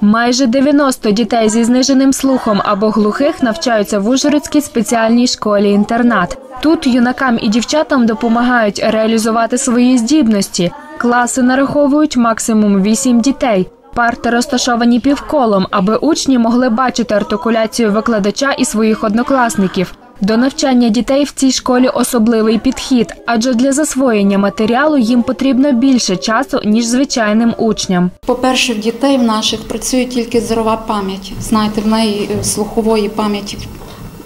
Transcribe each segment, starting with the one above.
Майже 90 дітей зі зниженим слухом або глухих навчаються в Ужгородській спеціальній школі-інтернат. Тут юнакам і дівчатам допомагають реалізувати свої здібності. Класи нараховують максимум 8 дітей. Парти розташовані півколом, аби учні могли бачити артикуляцію викладача і своїх однокласників. До навчання дітей в цій школі особливий підхід, адже для засвоєння матеріалу їм потрібно більше часу ніж звичайним учням. По-перше, в дітей в наших працює тільки зорова пам'ять. Знаєте, в неї е, слухової пам'яті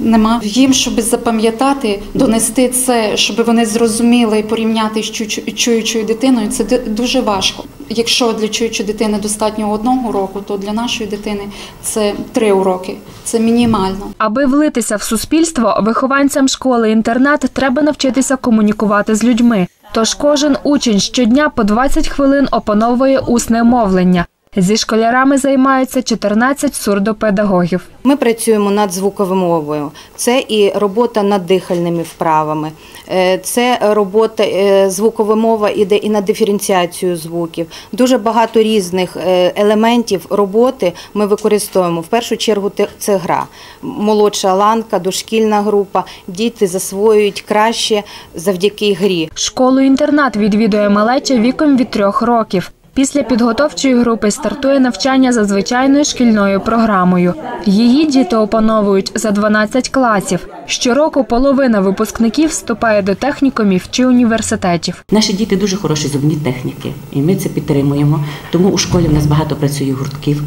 нема. Їм, щоб запам'ятати, донести це, щоб вони зрозуміли і порівняти з чу- чуючою дитиною, це дуже важко. Якщо для чуючої дитини достатньо одного року, то для нашої дитини це три уроки. Це мінімально. Аби влитися в суспільство, вихованцям школи-інтернат треба навчитися комунікувати з людьми. Тож кожен учень щодня по 20 хвилин опановує усне мовлення. Зі школярами займаються 14 сурдопедагогів. Ми працюємо над звуковимовою. Це і робота над дихальними вправами, е, це робота е, звуковимова іде і на диференціацію звуків. Дуже багато різних е, елементів роботи ми використовуємо. В першу чергу це гра. Молодша ланка, дошкільна група. Діти засвоюють краще завдяки грі. Школу-інтернат відвідує малеча віком від трьох років. Після підготовчої групи стартує навчання за звичайною шкільною програмою. Її діти опановують за 12 класів. Щороку половина випускників вступає до технікумів чи університетів. Наші діти дуже хороші зубні техніки, і ми це підтримуємо. Тому у школі в нас багато працює гуртків.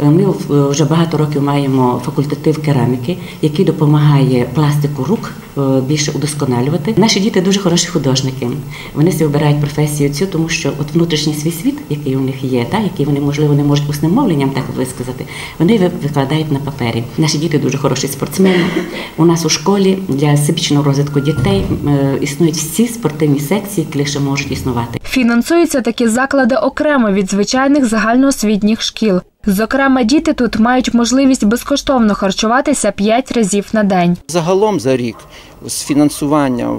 Е, Ми вже багато років маємо факультатив кераміки, який допомагає пластику рук е, більше удосконалювати. Наші діти дуже хороші художники. Вони собі обирають професію цю, тому що от внутрішній свій світ, який у них є, та який вони можливо не можуть усним мовленням так висказати, вони ви- викладають на папері. Наші діти дуже хороші спортсмени. У нас у школі для всебічного розвитку дітей е, існують всі спортивні секції, які лише можуть існувати. Фінансуються такі заклади окремо від звичайних загальноосвітніх шкіл. Зокрема, діти тут мають можливість безкоштовно харчуватися 5 разів на день. Загалом за рік з фінансування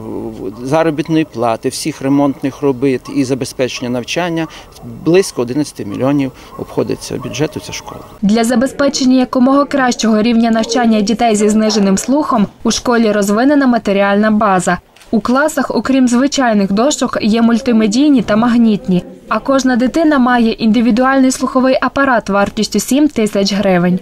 заробітної плати, всіх ремонтних робіт і забезпечення навчання близько 11 мільйонів обходиться бюджету ця школа. Для забезпечення якомога кращого рівня навчання дітей зі зниженим слухом у школі розвинена матеріальна база. У класах, окрім звичайних дошок, є мультимедійні та магнітні. А кожна дитина має індивідуальний слуховий апарат вартістю 7 тисяч гривень.